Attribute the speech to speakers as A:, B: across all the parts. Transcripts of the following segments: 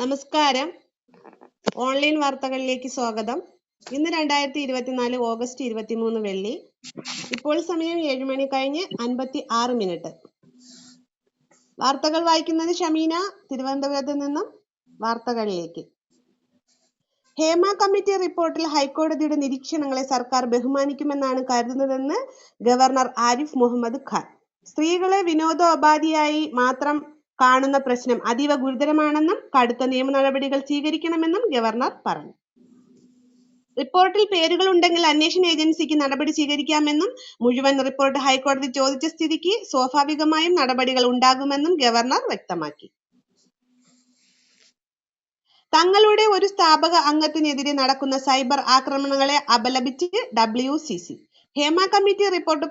A: നമസ്കാരം. ഓൺലൈൻ വാർത്തകളിലേക്ക് സ്വാഗതം. ഇന്ന് രണ്ടായിരത്തി ഇരുപത്തിനാല് ഓഗസ്റ്റ് ഇരുപത്തിമൂന്ന് വെള്ളി. ഇപ്പോൾ സമയം ഏഴ് മണി കഴിഞ്ഞ് അൻപത്തി ആറ് മിനിറ്റ്. വാർത്തകൾ വായിക്കുന്നത് ഷമീന തിരുവനന്തപുരത്ത് നിന്നും വാർത്തകളിലേക്ക്. ഹേമ കമ്മിറ്റി റിപ്പോർട്ടിൽ ഹൈക്കോടതിയുടെ നിരീക്ഷണങ്ങളെ സർക്കാർ ബഹുമാനിക്കുമെന്നാണ് കരുതുന്നതെന്ന് ഗവർണർ ആരിഫ് മുഹമ്മദ് ഖാൻ. സ്ത്രീകളെ വിനോദോപാധിയായി മാത്രം കാണുന്ന പ്രശ്നം അതീവ ഗുരുതരമാണെന്നും കടുത്ത നിയമ നടപടികൾ സ്വീകരിക്കണമെന്നും ഗവർണർ പറഞ്ഞു. റിപ്പോർട്ടിൽ പേരുകൾ ഉണ്ടെങ്കിൽ അന്വേഷണ ഏജൻസിക്ക് നടപടി സ്വീകരിക്കാമെന്നും മുഴുവൻ റിപ്പോർട്ട് ഹൈക്കോടതി ചോദിച്ച സ്ഥിതിക്ക് സ്വാഭാവികമായും നടപടികൾ ഉണ്ടാകുമെന്നും ഗവർണർ വ്യക്തമാക്കി. തങ്ങളുടെ ഒരു സ്ഥാപക അംഗത്തിനെതിരെ നടക്കുന്ന സൈബർ ആക്രമണങ്ങളെ അപലപിച്ച് W C C. Hema committee report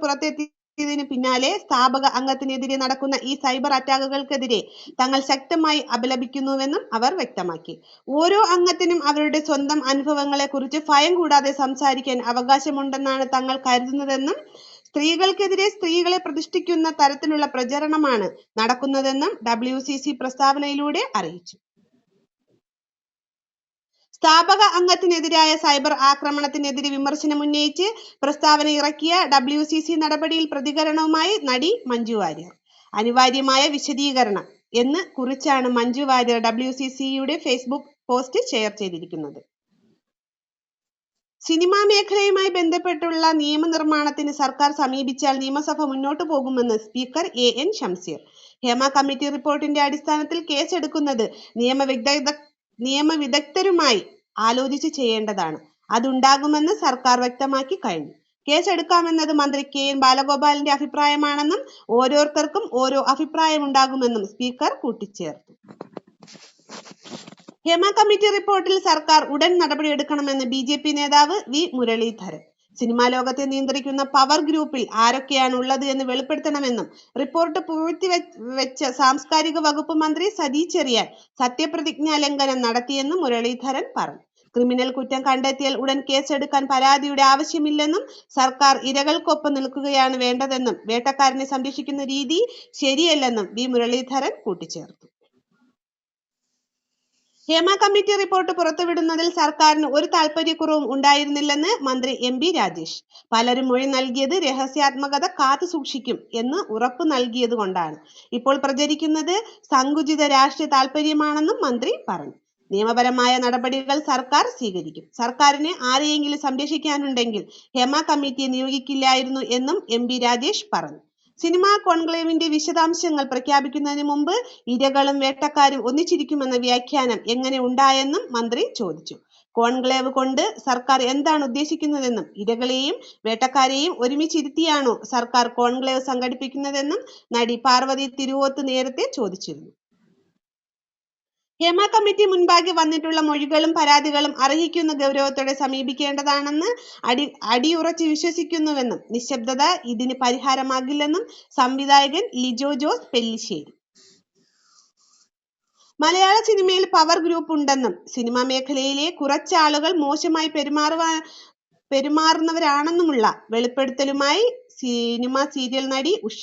A: പുറത്തെത്തിയതിനു പിന്നാലെ സ്ഥാപക അംഗത്തിനെതിരെ നടക്കുന്ന ഈ സൈബർ അറ്റാക്കുകൾക്കെതിരെ തങ്ങൾ ശക്തമായി അപലപിക്കുന്നുവെന്നും അവർ വ്യക്തമാക്കി. ഓരോ അംഗത്തിനും അവരുടെ സ്വന്തം അനുഭവങ്ങളെക്കുറിച്ച് ഭയം കൂടാതെ സംസാരിക്കാൻ അവകാശമുണ്ടെന്നാണ് തങ്ങൾ കരുതുന്നതെന്നും സ്ത്രീകൾക്കെതിരെ സ്ത്രീകളെ പ്രതിഷ്ഠിക്കുന്ന തരത്തിലുള്ള പ്രചരണമാണ് നടക്കുന്നതെന്നും ഡബ്ല്യു പ്രസ്താവനയിലൂടെ അറിയിച്ചു. സ്ഥാപക അംഗത്തിനെതിരായ സൈബർ ആക്രമണത്തിനെതിരെ വിമർശനം ഉന്നയിച്ച് പ്രസ്താവന ഇറക്കിയ ഡബ്ല്യു സി സി നടപടിയിൽ പ്രതികരണവുമായി നടി മഞ്ജു വാര്യർ. അനിവാര്യമായ വിശദീകരണം എന്ന് കുറിച്ചാണ് മഞ്ജു വാര്യർ ഡബ്ല്യു സി സിയുടെ ഫേസ്ബുക്ക് പോസ്റ്റ് ഷെയർ ചെയ്തിരിക്കുന്നത്. സിനിമാ മേഖലയുമായി ബന്ധപ്പെട്ടുള്ള നിയമനിർമ്മാണത്തിന് സർക്കാർ സമീപിച്ചാൽ നിയമസഭ മുന്നോട്ടു പോകുമെന്ന് speaker A N Shamseer Hema committee റിപ്പോർട്ടിന്റെ അടിസ്ഥാനത്തിൽ കേസെടുക്കുന്നത് നിയമവിദഗ്ധ നിയമവിദഗ്ധരുമായി ആലോചിച്ച് ചെയ്യേണ്ടതാണ്. അതുണ്ടാകുമെന്ന് സർക്കാർ വ്യക്തമാക്കി കഴിഞ്ഞു. കേസെടുക്കാമെന്നത് മന്ത്രി കെ എൻ ബാലഗോപാലിന്റെ അഭിപ്രായമാണെന്നും ഓരോരുത്തർക്കും ഓരോ അഭിപ്രായം ഉണ്ടാകുമെന്നും സ്പീക്കർ കൂട്ടിച്ചേർത്തു. ഹേമ കമ്മിറ്റി റിപ്പോർട്ടിൽ സർക്കാർ ഉടൻ നടപടിയെടുക്കണമെന്ന് ബി ജെ പി നേതാവ് വി മുരളീധരൻ. സിനിമാ ലോകത്തെ നിയന്ത്രിക്കുന്ന പവർ ഗ്രൂപ്പിൽ ആരൊക്കെയാണ് ഉള്ളത് എന്ന് വെളിപ്പെടുത്തണമെന്നും റിപ്പോർട്ട് പൂഴ്ത്തി വെച്ച സാംസ്കാരിക വകുപ്പ് മന്ത്രി സതീ ചെറിയാൻ സത്യപ്രതിജ്ഞാ ലംഘനം നടത്തിയെന്നും മുരളീധരൻ പറഞ്ഞു. ക്രിമിനൽ കുറ്റം കണ്ടെത്തിയാൽ ഉടൻ കേസെടുക്കാൻ പരാതിയുടെ ആവശ്യമില്ലെന്നും സർക്കാർ ഇരകൾക്കൊപ്പം നിൽക്കുകയാണ് വേണ്ടതെന്നും വേട്ടക്കാരനെ സംരക്ഷിക്കുന്ന രീതി ശരിയല്ലെന്നും വി മുരളീധരൻ കൂട്ടിച്ചേർത്തു. ഹേമ കമ്മിറ്റി റിപ്പോർട്ട് പുറത്തുവിടുന്നതിൽ സർക്കാരിന് ഒരു താൽപര്യക്കുറവും ഉണ്ടായിരുന്നില്ലെന്ന് മന്ത്രി എം ബി രാജേഷ്. പലരും മൊഴി നൽകിയത് രഹസ്യാത്മകത കാത്തു സൂക്ഷിക്കും എന്ന് ഉറപ്പ് നൽകിയത് കൊണ്ടാണ്. ഇപ്പോൾ പ്രചരിക്കുന്നത് സങ്കുചിത രാഷ്ട്രീയ താൽപര്യമാണെന്നും മന്ത്രി പറഞ്ഞു. നിയമപരമായ നടപടികൾ സർക്കാർ സ്വീകരിക്കും. സർക്കാരിനെ ആരെയെങ്കിലും സംരക്ഷിക്കാനുണ്ടെങ്കിൽ ഹേമ കമ്മിറ്റിയെ നിയോഗിക്കില്ലായിരുന്നു എന്നും എം ബി രാജേഷ് പറഞ്ഞു. സിനിമാ കോൺക്ലേവിന്റെ വിശദാംശങ്ങൾ പ്രഖ്യാപിക്കുന്നതിന് മുമ്പ് ഇരകളും വേട്ടക്കാരും ഒന്നിച്ചിരിക്കുമെന്ന വ്യാഖ്യാനം എങ്ങനെ ഉണ്ടായെന്നും മന്ത്രി ചോദിച്ചു. കോൺക്ലേവ് കൊണ്ട് സർക്കാർ എന്താണ് ഉദ്ദേശിക്കുന്നതെന്നും ഇരകളെയും വേട്ടക്കാരെയും ഒരുമിച്ചിരുത്തിയാണോ സർക്കാർ കോൺക്ലേവ് സംഘടിപ്പിക്കുന്നതെന്നും നടി പാർവതി തിരുവോത്ത് നേരത്തെ ചോദിച്ചിരുന്നു. ഹേമ കമ്മിറ്റി മുൻപാകെ വന്നിട്ടുള്ള മൊഴികളും പരാതികളും അർഹിക്കുന്ന ഗൗരവത്തോടെ സമീപിക്കേണ്ടതാണെന്ന് അടി അടിയുറച്ച് വിശ്വസിക്കുന്നുവെന്നും നിശബ്ദത ഇതിന് പരിഹാരമാകില്ലെന്നും സംവിധായകൻ ലിജോ ജോസ് പെല്ലിശ്ശേരി. മലയാള സിനിമയിൽ പവർ ഗ്രൂപ്പ് ഉണ്ടെന്നും സിനിമാ മേഖലയിലെ കുറച്ചാളുകൾ മോശമായി പെരുമാറുവാ പെരുമാറുന്നവരാണെന്നുമുള്ള വെളിപ്പെടുത്തലുമായി സിനിമ സീരിയൽ നടി ഉഷ.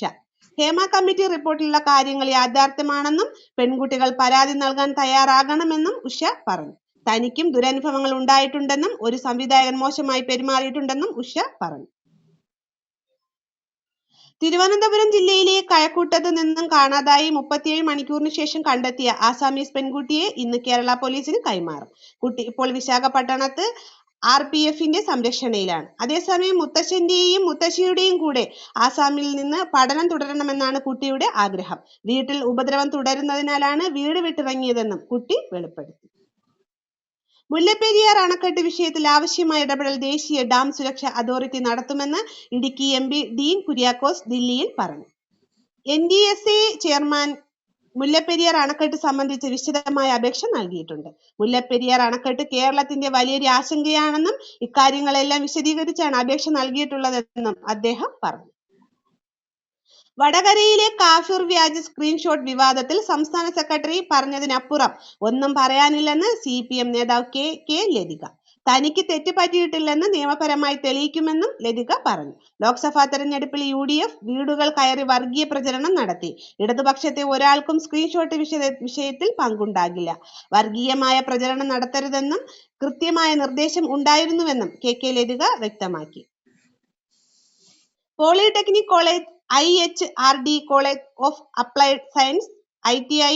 A: ഹേമ കമ്മിറ്റി റിപ്പോർട്ടിലുള്ള കാര്യങ്ങൾ യാഥാർത്ഥ്യമാണെന്നും പെൺകുട്ടികൾ പരാതി നൽകാൻ തയ്യാറാകണമെന്നും ഉഷ പറഞ്ഞു. തനിക്കും ദുരനുഭവങ്ങൾ ഉണ്ടായിട്ടുണ്ടെന്നും ഒരു സംവിധായകൻ മോശമായി പെരുമാറിയിട്ടുണ്ടെന്നും ഉഷ പറഞ്ഞു. തിരുവനന്തപുരം ജില്ലയിലെ കഴക്കൂട്ടത്ത് നിന്നും കാണാതായി മുപ്പത്തിയേഴ് മണിക്കൂറിന് ശേഷം കണ്ടെത്തിയ ആസാമീസ് പെൺകുട്ടിയെ ഇന്ന് കേരള പോലീസിന് കൈമാറും. കുട്ടി ഇപ്പോൾ വിശാഖപട്ടണത്ത് ആർ പി എഫിന്റെ സംരക്ഷണയിലാണ്. അതേസമയം മുത്തശ്ശന്റെയും മുത്തശ്ശിയുടെയും കൂടെ ആസാമിൽ നിന്ന് പഠനം തുടരണമെന്നാണ് കുട്ടിയുടെ ആഗ്രഹം. വീട്ടിൽ ഉപദ്രവം തുടരുന്നതിനാലാണ് വീട് വിട്ടിറങ്ങിയതെന്നും കുട്ടി വെളിപ്പെടുത്തി. മുല്ലപ്പെരിയാർ അണക്കെട്ട് വിഷയത്തിൽ ആവശ്യമായ ഇടപെടൽ ദേശീയ ഡാം സുരക്ഷ അതോറിറ്റി നടത്തുമെന്ന് ഇടുക്കി എം ഡീൻ കുര്യാക്കോസ് ദില്ലിയിൽ പറഞ്ഞു. N D S A chairman Mullaperiyar അണക്കെട്ട് സംബന്ധിച്ച് വിശദമായ അപേക്ഷ നൽകിയിട്ടുണ്ട്. മുല്ലപ്പെരിയാർ അണക്കെട്ട് കേരളത്തിന്റെ വലിയൊരു ആശങ്കയാണെന്നും ഇക്കാര്യങ്ങളെല്ലാം വിശദീകരിച്ചാണ് അപേക്ഷ നൽകിയിട്ടുള്ളതെന്നും അദ്ദേഹം പറഞ്ഞു. വടകരയിലെ കാഫിർ വ്യാജ് സ്ക്രീൻഷോട്ട് വിവാദത്തിൽ സംസ്ഥാന സെക്രട്ടറി പറഞ്ഞതിനപ്പുറം ഒന്നും പറയാനില്ലെന്ന് സി പി എം നേതാവ് കെ കെ ലതിക. തനിക്ക് തെറ്റ് പറ്റിയിട്ടില്ലെന്ന് നിയമപരമായി തെളിയിക്കുമെന്നും ലതിക പറഞ്ഞു. ലോക്സഭാ തെരഞ്ഞെടുപ്പിൽ യു ഡി എഫ് വീടുകൾ കയറി വർഗീയ പ്രചരണം നടത്തി. ഇടതുപക്ഷത്തെ ഒരാൾക്കും സ്ക്രീൻഷോട്ട് വിഷയ വിഷയത്തിൽ പങ്കുണ്ടാകില്ല. വർഗീയമായ പ്രചരണം നടത്തരുതെന്നും കൃത്യമായ നിർദ്ദേശം ഉണ്ടായിരുന്നുവെന്നും കെ കെ ലതിക വ്യക്തമാക്കി. Polytechnic college I H R D college of applied science I T I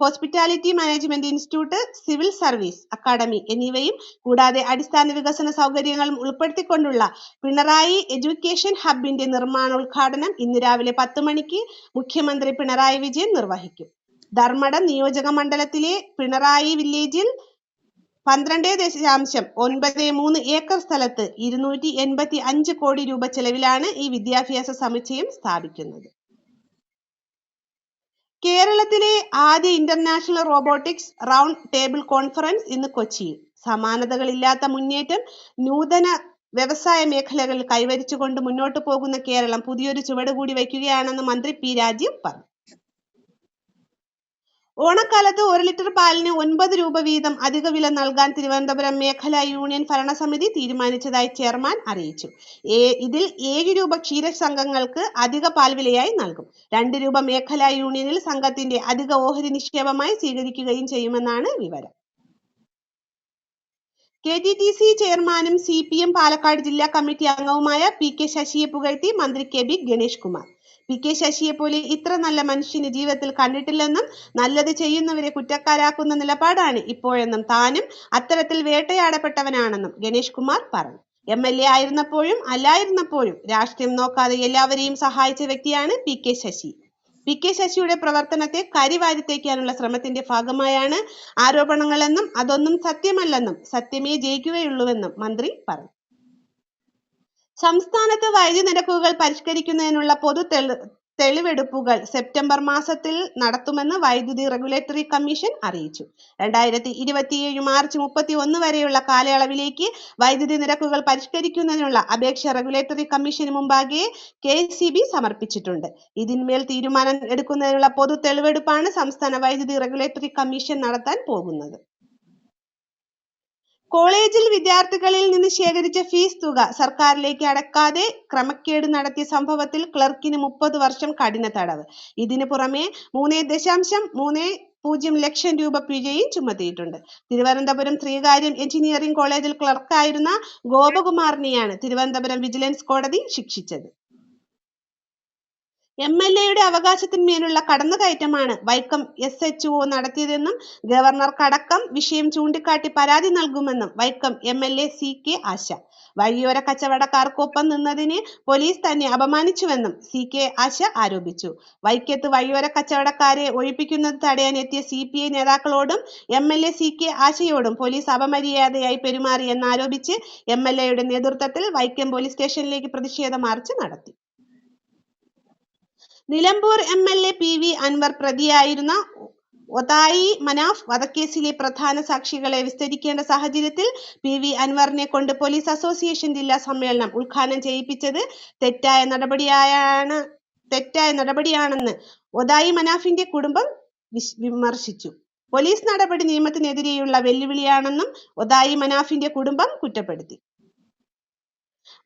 A: hospitality management institute civil service academy എന്നിവയും കൂടാതെ അടിസ്ഥാന വികസന സൗകര്യങ്ങളും ഉൾപ്പെടുത്തിക്കൊണ്ടുള്ള പിണറായി എഡ്യൂക്കേഷൻ ഹബിന്റെ നിർമ്മാണോദ്ഘാടനം ഇന്ന് രാവിലെ പത്ത് മണിക്ക് മുഖ്യമന്ത്രി പിണറായി വിജയൻ നിർവഹിക്കും. ധർമ്മടം നിയോജക മണ്ഡലത്തിലെ പിണറായി വില്ലേജിൽ പന്ത്രണ്ട് ദശാംശം ഒൻപത് മൂന്ന് ഏക്കർ സ്ഥലത്ത് ഇരുന്നൂറ്റി എൺപത്തി അഞ്ച് കോടി രൂപ ചെലവിലാണ് ഈ വിദ്യാഭ്യാസ സമുച്ചയം സ്ഥാപിക്കുന്നത്. കേരളത്തിലെ ആദ്യ international robotics round table conference ഇന്ന് കൊച്ചിയിൽ സമാനതകളില്ലാത്ത മുന്നേറ്റം നൂതന വ്യവസായ മേഖലകളിൽ കൈവരിച്ചുകൊണ്ട് മുന്നോട്ട് പോകുന്ന കേരളം പുതിയൊരു ചുവട് കൂടി വയ്ക്കുകയാണെന്ന് മന്ത്രി പി രാജീവ് പറഞ്ഞു. ഓണക്കാലത്ത് ഒരു ലിറ്റർ പാലിന് ഒൻപത് രൂപ വീതം അധിക വില നൽകാൻ തിരുവനന്തപുരം മേഖലാ യൂണിയൻ ഭരണസമിതി തീരുമാനിച്ചതായി ചെയർമാൻ അറിയിച്ചു. ഇതിൽ ഏഴ് രൂപ ക്ഷീര സംഘങ്ങൾക്ക് അധിക പാൽ വിലയായി നൽകും. രണ്ട് രൂപ മേഖലാ യൂണിയനിൽ സംഘത്തിന്റെ അധിക ഓഹരി നിക്ഷേപമായി സ്വീകരിക്കുകയും ചെയ്യുമെന്നാണ് വിവരം. കെ ടി ടി സി ചെയർമാനും സി പി എം പാലക്കാട് ജില്ലാ കമ്മിറ്റി അംഗവുമായ പി കെ ശശിയെ പുകഴ്ത്തി മന്ത്രി K B Ganesh Kumar. P K ശശിയെ പോലെ ഇത്ര നല്ല മനുഷ്യന് ജീവിതത്തിൽ കണ്ടിട്ടില്ലെന്നും നല്ലത് ചെയ്യുന്നവരെ കുറ്റക്കാരാക്കുന്ന നിലപാടാണ് ഇപ്പോഴെന്നും താനും അത്തരത്തിൽ വേട്ടയാടപ്പെട്ടവനാണെന്നും ഗണേഷ് കുമാർ പറഞ്ഞു. എം എൽ എ ആയിരുന്നപ്പോഴും അല്ലായിരുന്നപ്പോഴും രാഷ്ട്രീയം നോക്കാതെ എല്ലാവരെയും സഹായിച്ച വ്യക്തിയാണ് P K Sasi. P K ശശിയുടെ പ്രവർത്തനത്തെ കരിവാരിത്തേക്കാനുള്ള ശ്രമത്തിന്റെ ഭാഗമായാണ് ആരോപണങ്ങളെന്നും അതൊന്നും സത്യമല്ലെന്നും സത്യമേ ജയിക്കുകയുള്ളൂവെന്നും മന്ത്രി പറഞ്ഞു. സംസ്ഥാനത്ത് വൈദ്യുതി നിരക്കുകൾ പരിഷ്കരിക്കുന്നതിനുള്ള പൊതു തെളി തെളിവെടുപ്പുകൾ സെപ്റ്റംബർ മാസത്തിൽ നടത്തുമെന്ന് വൈദ്യുതി റെഗുലേറ്ററി കമ്മീഷൻ അറിയിച്ചു. രണ്ടായിരത്തി ഇരുപത്തിയേഴ് മാർച്ച് മുപ്പത്തി ഒന്ന് വരെയുള്ള കാലയളവിലേക്ക് വൈദ്യുതി നിരക്കുകൾ പരിഷ്കരിക്കുന്നതിനുള്ള അപേക്ഷ റെഗുലേറ്ററി കമ്മീഷന് മുമ്പാകെ കെ സമർപ്പിച്ചിട്ടുണ്ട്. ഇതിന്മേൽ തീരുമാനം എടുക്കുന്നതിനുള്ള പൊതു തെളിവെടുപ്പാണ് സംസ്ഥാന വൈദ്യുതി റെഗുലേറ്ററി കമ്മീഷൻ നടത്താൻ പോകുന്നത്. കോളേജിൽ വിദ്യാർത്ഥികളിൽ നിന്ന് ശേഖരിച്ച ഫീസ് തുക സർക്കാരിലേക്ക് അടക്കാതെ ക്രമക്കേട് നടത്തിയ സംഭവത്തിൽ ക്ലർക്കിന് മുപ്പത് വർഷം കഠിന തടവ്. ഇതിനു പുറമെ മൂന്ന് ദശാംശം മൂന്ന് പൂജ്യം ലക്ഷം രൂപ പിഴയും ചുമത്തിയിട്ടുണ്ട്. തിരുവനന്തപുരം ശ്രീകാര്യം എഞ്ചിനീയറിംഗ് കോളേജിൽ ക്ലർക്കായിരുന്ന ഗോപകുമാറിനെയാണ് തിരുവനന്തപുരം വിജിലൻസ് കോടതി ശിക്ഷിച്ചത്. എം എൽ എയുടെ അവകാശത്തിന്മേലുള്ള കടന്നുകയറ്റമാണ് വൈക്കം എസ് എച്ച് ഒ നടത്തിയതെന്നും ഗവർണർക്കടക്കം വിഷയം ചൂണ്ടിക്കാട്ടി പരാതി നൽകുമെന്നും Vaikom M L A C K Asha. വഴിയോര കച്ചവടക്കാർക്കൊപ്പം നിന്നതിനെ പോലീസ് തന്നെ അപമാനിച്ചുവെന്നും സി കെ ആശ ആരോപിച്ചു. വൈക്കത്ത് വഴിയോര കച്ചവടക്കാരെ ഒഴിപ്പിക്കുന്നത് തടയാൻ എത്തിയ C P I നേതാക്കളോടും M L A C K ആശയോടും police അപമര്യാദയായി പെരുമാറിയെന്നാരോപിച്ച് എം എൽ എയുടെ നേതൃത്വത്തിൽ വൈക്കം പോലീസ് സ്റ്റേഷനിലേക്ക് പ്രതിഷേധ മാർച്ച് നടത്തി. Nilambur M L A P V Anvar പ്രതിയായിരുന്ന Othayi Manaf വധക്കേസിലെ പ്രധാന സാക്ഷികളെ വിസ്തരിക്കേണ്ട സാഹചര്യത്തിൽ പി വി അൻവറിനെ കൊണ്ട് പോലീസ് അസോസിയേഷൻ ജില്ലാ സമ്മേളനം ഉദ്ഘാടനം ചെയ്യിപ്പിച്ചത് തെറ്റായ നടപടിയായാണ് തെറ്റായ നടപടിയാണെന്ന് ഒതായി മനാഫിന്റെ കുടുംബം വിമർശിച്ചു. പോലീസ് നടപടി നിയമത്തിനെതിരെയുള്ള വെല്ലുവിളിയാണെന്നും ഒതായി മനാഫിന്റെ കുടുംബം കുറ്റപ്പെടുത്തി.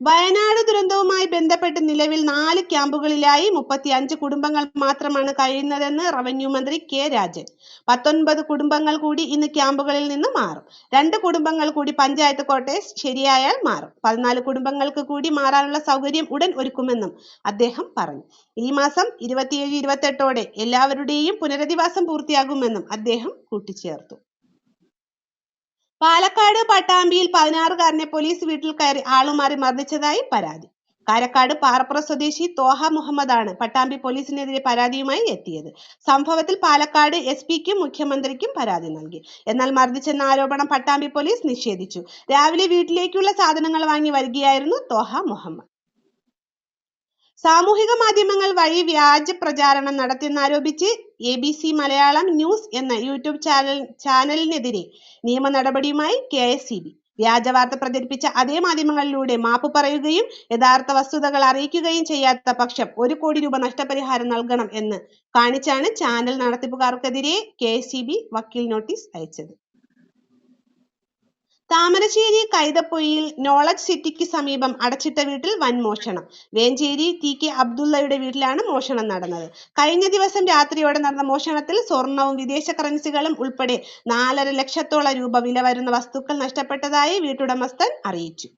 A: വയനാട് ദുരന്തവുമായി ബന്ധപ്പെട്ട് നിലവിൽ നാല് ക്യാമ്പുകളിലായി മുപ്പത്തി അഞ്ച് കുടുംബങ്ങൾ മാത്രമാണ് കഴിയുന്നതെന്ന് റവന്യൂ മന്ത്രി കെ രാജൻ. പത്തൊൻപത് കുടുംബങ്ങൾ കൂടി ഇന്ന് ക്യാമ്പുകളിൽ നിന്ന് മാറും. രണ്ട് കുടുംബങ്ങൾ കൂടി പഞ്ചായത്ത് കോട്ടയെ ശരിയായാൽ മാറും. പതിനാല് കുടുംബങ്ങൾക്ക് കൂടി മാറാനുള്ള സൗകര്യം ഉടൻ ഒരുക്കുമെന്നും അദ്ദേഹം പറഞ്ഞു. ഈ മാസം ഇരുപത്തിയേഴ് ഇരുപത്തെട്ടോടെ എല്ലാവരുടെയും പുനരധിവാസം പൂർത്തിയാകുമെന്നും അദ്ദേഹം കൂട്ടിച്ചേർത്തു. പാലക്കാട് പട്ടാമ്പിയിൽ പതിനാറുകാരനെ പോലീസ് വീട്ടിൽ കയറി ആളുമാറി മർദ്ദിച്ചതായി പരാതി. കാരക്കാട് പാറപ്പുറ സ്വദേശി തോഹ മുഹമ്മദാണ് പട്ടാമ്പി പോലീസിനെതിരെ പരാതിയുമായി എത്തിയത്. സംഭവത്തിൽ പാലക്കാട് എസ് പിക്കും മുഖ്യമന്ത്രിക്കും പരാതി നൽകി. എന്നാൽ മർദ്ദിച്ചെന്ന ആരോപണം പട്ടാമ്പി പോലീസ് നിഷേധിച്ചു. രാവിലെ വീട്ടിലേക്കുള്ള സാധനങ്ങൾ വാങ്ങി വരികയായിരുന്നു തോഹ മുഹമ്മദ്. സാമൂഹിക മാധ്യമങ്ങൾ വഴി വ്യാജ പ്രചാരണം നടത്തിയെന്നാരോപിച്ച് A B C Malayalam news എന്ന യൂട്യൂബ് ചാനൽ ചാനലിനെതിരെ നിയമ നടപടിയുമായി കെ എസ് സി ബി വ്യാജ വാർത്ത പ്രചരിപ്പിച്ച അതേ മാധ്യമങ്ങളിലൂടെ മാപ്പ് പറയുകയും യഥാർത്ഥ വസ്തുതകൾ അറിയിക്കുകയും ചെയ്യാത്ത പക്ഷം ഒരു കോടി രൂപ നഷ്ടപരിഹാരം നൽകണം എന്ന് കാണിച്ചാണ് ചാനൽ നടത്തിപ്പുകാർക്കെതിരെ കെ എസ് സി ബി വക്കീൽ നോട്ടീസ് അയച്ചത്. താമരശ്ശേരി കൈതപ്പൊയിൽ നോളജ് സിറ്റിക്ക് സമീപം അടച്ചിട്ട വീട്ടിൽ വൻ മോഷണം. വേഞ്ചേരി ടി കെ അബ്ദുള്ളയുടെ വീട്ടിലാണ് മോഷണം നടന്നത്. കഴിഞ്ഞ ദിവസം രാത്രിയോടെ നടന്ന മോഷണത്തിൽ സ്വർണവും വിദേശ കറൻസികളും ഉൾപ്പെടെ നാലര ലക്ഷത്തോളം രൂപ വില വരുന്ന വസ്തുക്കൾ നഷ്ടപ്പെട്ടതായി വീട്ടുടമസ്ഥൻ അറിയിച്ചു.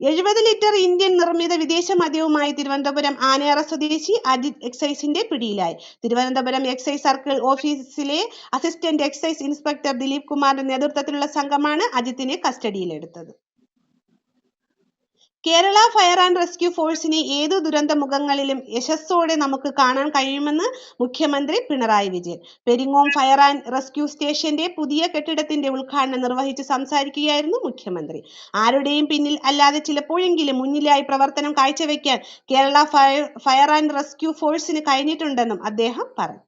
A: എഴുപത് ലിറ്റർ ഇന്ത്യൻ നിർമ്മിത വിദേശ മദ്യവുമായി തിരുവനന്തപുരം ആനയറ സ്വദേശി അജിത് എക്സൈസിന്റെ പിടിയിലായി. തിരുവനന്തപുരം എക്സൈസ് സർക്കിൾ ഓഫീസിലെ അസിസ്റ്റന്റ് എക്സൈസ് ഇൻസ്പെക്ടർ ദിലീപ് കുമാറിന്റെ നേതൃത്വത്തിലുള്ള സംഘമാണ് അജിത്തിനെ കസ്റ്റഡിയിലെടുത്തത്. കേരള ഫയർ ആൻഡ് റെസ്ക്യൂ ഫോഴ്സിനെ ഏതു ദുരന്ത മുഖങ്ങളിലും യശസ്സോടെ നമുക്ക് കാണാൻ കഴിയുമെന്ന് മുഖ്യമന്ത്രി Pinarayi Vijayan. Peringom fire and rescue സ്റ്റേഷന്റെ പുതിയ കെട്ടിടത്തിന്റെ ഉദ്ഘാടനം നിർവഹിച്ച് സംസാരിക്കുകയായിരുന്നു മുഖ്യമന്ത്രി. ആരുടെയും പിന്നിൽ അല്ലാതെ ചിലപ്പോഴെങ്കിലും മുന്നിലായി പ്രവർത്തനം കാഴ്ചവെക്കാൻ Kerala fire fire and rescue ഫോഴ്സിന് കഴിഞ്ഞിട്ടുണ്ടെന്നും അദ്ദേഹം പറഞ്ഞു.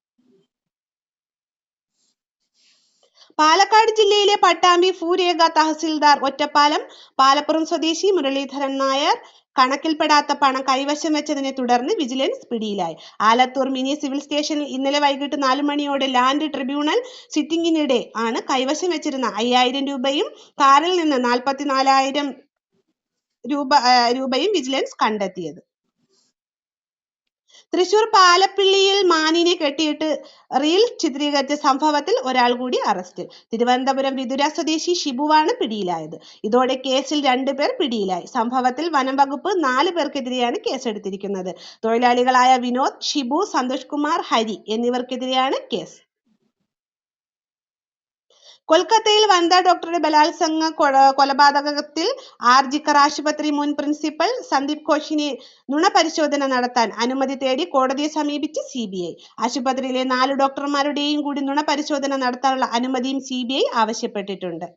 A: പാലക്കാട് ജില്ലയിലെ പട്ടാമ്പി ഭൂരേഖ തഹസിൽദാർ ഒറ്റപ്പാലം പാലപ്പുറം സ്വദേശി മുരളീധരൻ നായർ കണക്കിൽപ്പെടാത്ത പണം കൈവശം വെച്ചതിനെ തുടർന്ന് വിജിലൻസ് പിടിയിലായി. ആലത്തൂർ മിനി സിവിൽ സ്റ്റേഷനിൽ ഇന്നലെ വൈകിട്ട് നാലു മണിയോടെ ലാൻഡ് ട്രിബ്യൂണൽ സിറ്റിംഗിനിടെ ആണ് കൈവശം വെച്ചിരുന്ന അയ്യായിരം രൂപയും കാറിൽ നിന്ന് നാൽപ്പത്തിനാലായിരം രൂപ രൂപയും വിജിലൻസ് കണ്ടെത്തിയത്. തൃശൂർ പാലപ്പിള്ളിയിൽ മാനിനെ കെട്ടിയിട്ട് റീൽ ചിത്രീകരിച്ച സംഭവത്തിൽ ഒരാൾ കൂടി അറസ്റ്റിൽ തിരുവനന്തപുരം വിതുര സ്വദേശി ഷിബുവാണ് പിടിയിലായത്. ഇതോടെ കേസിൽ രണ്ടുപേർ പിടിയിലായി. സംഭവത്തിൽ വനം വകുപ്പ് നാല് പേർക്കെതിരെയാണ് കേസെടുത്തിരിക്കുന്നത്. തൊഴിലാളികളായ വിനോദ് ഷിബു സന്തോഷ് കുമാർ ഹരി എന്നിവർക്കെതിരെയാണ് കേസ്. കൊൽക്കത്തയിൽ വനിതാ ഡോക്ടറുടെ ബലാത്സംഗ കൊലപാതകത്തിൽ ആർജിക്കർ ആശുപത്രി മുൻ പ്രിൻസിപ്പൽ സന്ദീപ് ഘോഷിനെ നുണപരിശോധന നടത്താൻ അനുമതി തേടി കോടതിയെ സമീപിച്ച് സി ബി ഐ. ആശുപത്രിയിലെ നാല് ഡോക്ടർമാരുടെയും കൂടി നുണ പരിശോധന നടത്താനുള്ള അനുമതിയും സി ബി ഐ ആവശ്യപ്പെട്ടിട്ടുണ്ട്.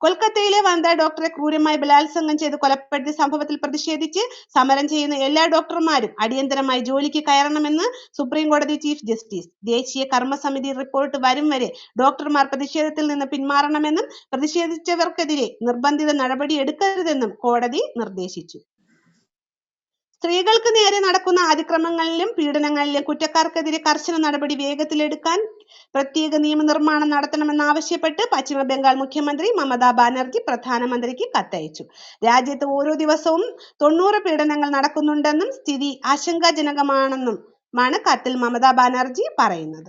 A: കൊൽക്കത്തയിലെ വനിതാ ഡോക്ടറെ ക്രൂരമായി ബലാത്സംഗം ചെയ്ത് കൊലപ്പെടുത്തിയ സംഭവത്തിൽ പ്രതിഷേധിച്ച് സമരം ചെയ്യുന്ന എല്ലാ ഡോക്ടർമാരും അടിയന്തരമായി ജോലിക്ക് കയറണമെന്ന് സുപ്രീം കോടതി ചീഫ് ജസ്റ്റിസ് ദേശീയ കർമ്മസമിതി റിപ്പോർട്ട് വരും വരെ ഡോക്ടർമാർ പ്രതിഷേധത്തിൽ നിന്ന് പിന്മാറണമെന്നും പ്രതിഷേധിച്ചവർക്കെതിരെ നിർബന്ധിത നടപടി എടുക്കരുതെന്നും കോടതി നിർദ്ദേശിച്ചു. സ്ത്രീകൾക്ക് നേരെ നടക്കുന്ന അതിക്രമങ്ങളിലും പീഡനങ്ങളിലും കുറ്റക്കാർക്കെതിരെ കർശന നടപടി വേഗത്തിലെടുക്കാൻ പ്രത്യേക നിയമനിർമ്മാണം നടത്തണമെന്നാവശ്യപ്പെട്ട് പശ്ചിമ ബംഗാൾ മുഖ്യമന്ത്രി മമതാ ബാനർജി പ്രധാനമന്ത്രിക്ക് കത്തയച്ചു. രാജ്യത്ത് ഓരോ ദിവസവും തൊണ്ണൂറ് പീഡനങ്ങൾ നടക്കുന്നുണ്ടെന്നും സ്ഥിതി ആശങ്കാജനകമാണെന്നും കത്തിൽ മമതാ ബാനർജി പറയുന്നത്.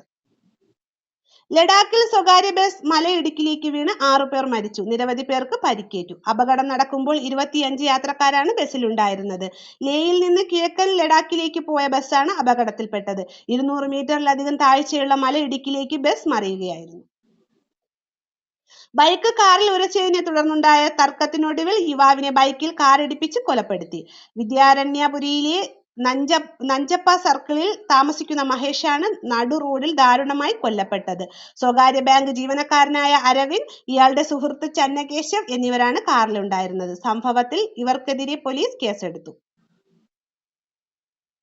A: ലഡാക്കിൽ സ്വകാര്യ ബസ് മലയിടുക്കിലേക്ക് വീണ് ആറുപേർ മരിച്ചു. നിരവധി പേർക്ക് പരിക്കേറ്റു. അപകടം നടക്കുമ്പോൾ ഇരുപത്തിയഞ്ച് യാത്രക്കാരാണ് ബസ്സിലുണ്ടായിരുന്നത്. ലേയിൽ നിന്ന് കിഴക്കൻ ലഡാക്കിലേക്ക് പോയ ബസ്സാണ് അപകടത്തിൽപ്പെട്ടത്. ഇരുന്നൂറ് മീറ്ററിലധികം താഴ്ചയുള്ള മലയിടുക്കിലേക്ക് ബസ് മറിയുകയായിരുന്നു. ബൈക്ക് കാറിൽ ഉരച്ചതിനെ തുടർന്നുണ്ടായ തർക്കത്തിനൊടുവിൽ യുവാവിനെ ബൈക്കിൽ കാറിടിപ്പിച്ച് കൊലപ്പെടുത്തി. വിദ്യാരണ്യപുരിയിലെ നഞ്ച നഞ്ചപ്പ സർക്കിളിൽ താമസിക്കുന്ന മഹേഷാണ് നടു റോഡിൽ ദാരുണമായി കൊല്ലപ്പെട്ടത്. സ്വകാര്യ ബാങ്ക് ജീവനക്കാരനായ അരവിന്ദ് ഇയാളുടെ സുഹൃത്ത് ചന്നകേശവ് എന്നിവരാണ് കാറിലുണ്ടായിരുന്നത്. സംഭവത്തിൽ ഇവർക്കെതിരെ പോലീസ് കേസെടുത്തു.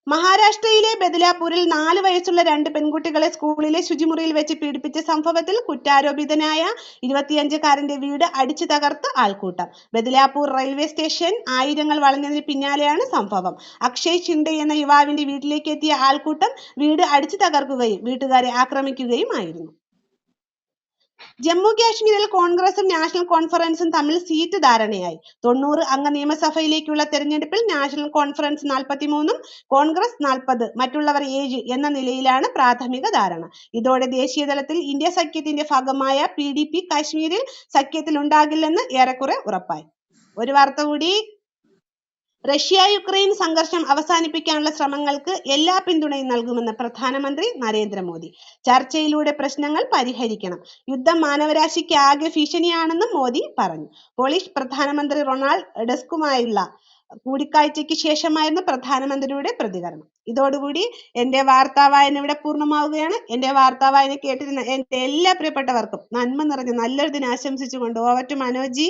A: മഹാരാഷ്ട്രയിലെ ബദലാപൂരിൽ നാല് വയസ്സുള്ള രണ്ട് പെൺകുട്ടികളെ സ്കൂളിലെ ശുചിമുറിയിൽ വെച്ച് പീഡിപ്പിച്ച സംഭവത്തിൽ കുറ്റാരോപിതനായ ഇരുപത്തിയഞ്ചുകാരന്റെ വീട് അടിച്ചു തകർത്ത് ആൾക്കൂട്ടം. ബദലാപൂർ റെയിൽവേ സ്റ്റേഷൻ ആയിരങ്ങൾ വളഞ്ഞതിന് പിന്നാലെയാണ് സംഭവം. അക്ഷയ് ഷിൻഡെ എന്ന യുവാവിന്റെ വീട്ടിലേക്ക് എത്തിയ ആൾക്കൂട്ടം വീട് അടിച്ചു തകർക്കുകയും വീട്ടുകാരെ ആക്രമിക്കുകയും ആയിരുന്നു ജമ്മു കാശ്മീരിൽ കോൺഗ്രസും നാഷണൽ കോൺഫറൻസും തമ്മിൽ സീറ്റ് ധാരണയായി. തൊണ്ണൂറ് അംഗ നിയമസഭയിലേക്കുള്ള തെരഞ്ഞെടുപ്പിൽ നാഷണൽ കോൺഫറൻസ് നാൽപ്പത്തിമൂന്നും കോൺഗ്രസ് നാൽപ്പത് മറ്റുള്ളവർ ഏഴ് എന്ന നിലയിലാണ് പ്രാഥമിക ധാരണ. ഇതോടെ ദേശീയ തലത്തിൽ ഇന്ത്യ സഖ്യത്തിന്റെ ഭാഗമായ പി ഡി പി കാശ്മീരിൽ സഖ്യത്തിൽ ഉണ്ടാകില്ലെന്ന് ഏറെക്കുറെ ഉറപ്പായി. ഒരു വാർത്ത കൂടി. റഷ്യ യുക്രൈൻ സംഘർഷം അവസാനിപ്പിക്കാനുള്ള ശ്രമങ്ങൾക്ക് എല്ലാ പിന്തുണയും നൽകുമെന്ന് പ്രധാനമന്ത്രി നരേന്ദ്രമോദി. ചർച്ചയിലൂടെ പ്രശ്നങ്ങൾ പരിഹരിക്കണം. യുദ്ധം മാനവരാശിക്ക് ആകെ ഭീഷണിയാണെന്നും മോദി പറഞ്ഞു. പോളിഷ് പ്രധാനമന്ത്രി റൊണാൾഡ് ഡെസ്കുമായുള്ള കൂടിക്കാഴ്ചയ്ക്ക് ശേഷമായിരുന്നു പ്രധാനമന്ത്രിയുടെ പ്രതികരണം. ഇതോടുകൂടി എന്റെ വാർത്താവായന ഇവിടെ പൂർണമാവുകയാണ്. എന്റെ വാർത്താവായന കേട്ടിരുന്ന എന്റെ എല്ലാ പ്രിയപ്പെട്ടവർക്കും നന്മ നിറഞ്ഞ നല്ലൊരു ദിനം ആശംസിച്ചുകൊണ്ട് ഓവർ ടു മനോജി